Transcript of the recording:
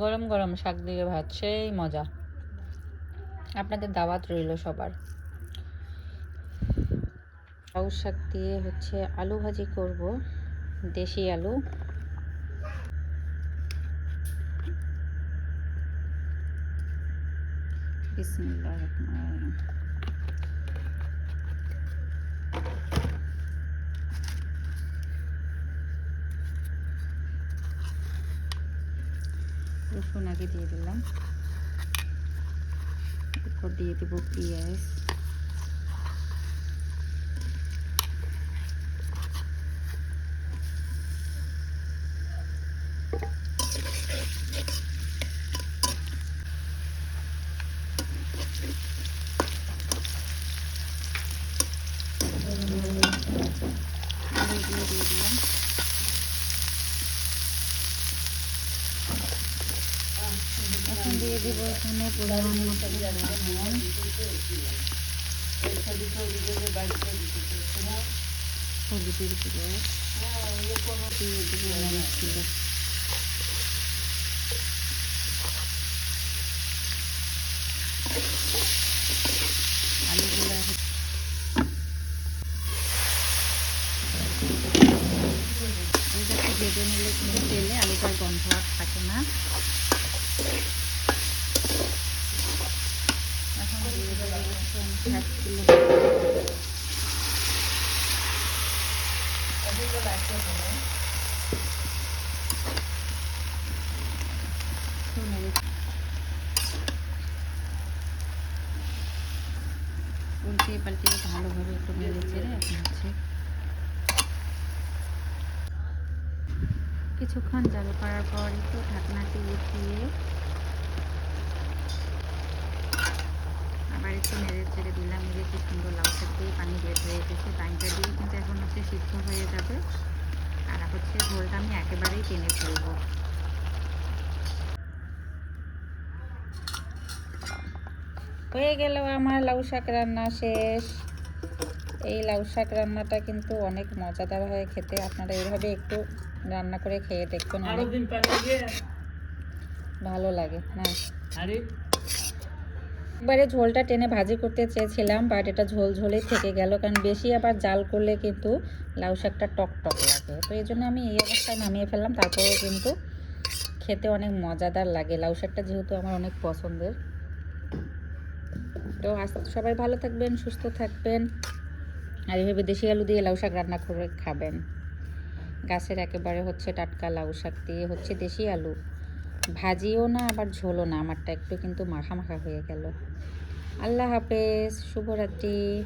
গরম গরম শাক দিয়ে ভাত, সেই মজা। আপনাদের দাওয়াত রইল সবার। লাউ শাক দিয়ে হচ্ছে আলু ভাজি করব, দেশি আলু। বিসমিল্লাহ রহমান রসুন আগে দিয়ে দিলাম। এরপর দিয়ে দেবো পেঁয়াজ। দিয়ে দিব এখানে ভেজে নিলে কিন্তু তেলে আলুটার গন্ধ থাকে না এখন দিয়ে দেবো হচ্ছে আমি সাত কিলো শুনে রেখে উল্টে পাল্টে ভালোভাবে একটু নেড়ে চেড়ে কিছুক্ষণ জাল করার পর একটু ঢাকনাটি উঠিয়ে আবার চেড়ে দিলাম এই যে কি সুন্দর লাউ শাক দিয়ে পানি বের হয়ে গেছে পানিটা দিয়ে কিন্তু এখন হচ্ছে সিদ্ধ হয়ে যাবে। আর হচ্ছে ঝোলটা আমি একেবারেই টেনে ফেলব। হয়ে গেল আমার লাউ শাক রান্না শেষ। এই লাউ শাক রান্নাটা কিন্তু অনেক মজাদার হয় খেতে। আপনারা এইভাবে একটু রান্না করে খেয়ে দেখবেন অনেক ভালো লাগে না? একবারে ঝোলটা টেনে ভাজি করতে চেয়েছিলাম বাট এটা ঝোল ঝোলে থেকে গেল। কারণ বেশি আবার জাল করলে কিন্তু লাউ শাকটা টক টক লাগে। তো এই জন্য আমি এই অবস্থায় নামিয়ে ফেললাম। তারপরেও কিন্তু খেতে অনেক মজাদার লাগে। লাউ শাকটা যেহেতু আমার অনেক পছন্দের। তো সবাই ভালো থাকবেন, সুস্থ থাকবেন। আর এইভাবে দেশি আলু দিয়ে লাউ শাক রান্না করে খাবেন। গাছের একেবারে হচ্ছে টাটকা লাউ শাক দিয়ে হচ্ছে দেশি আলু। ভাজিও না, আবার ঝোলও না। আমারটা একটু কিন্তু মাখা মাখা হয়ে গেল। আল্লাহ হাফেজ, শুভরাত্রি।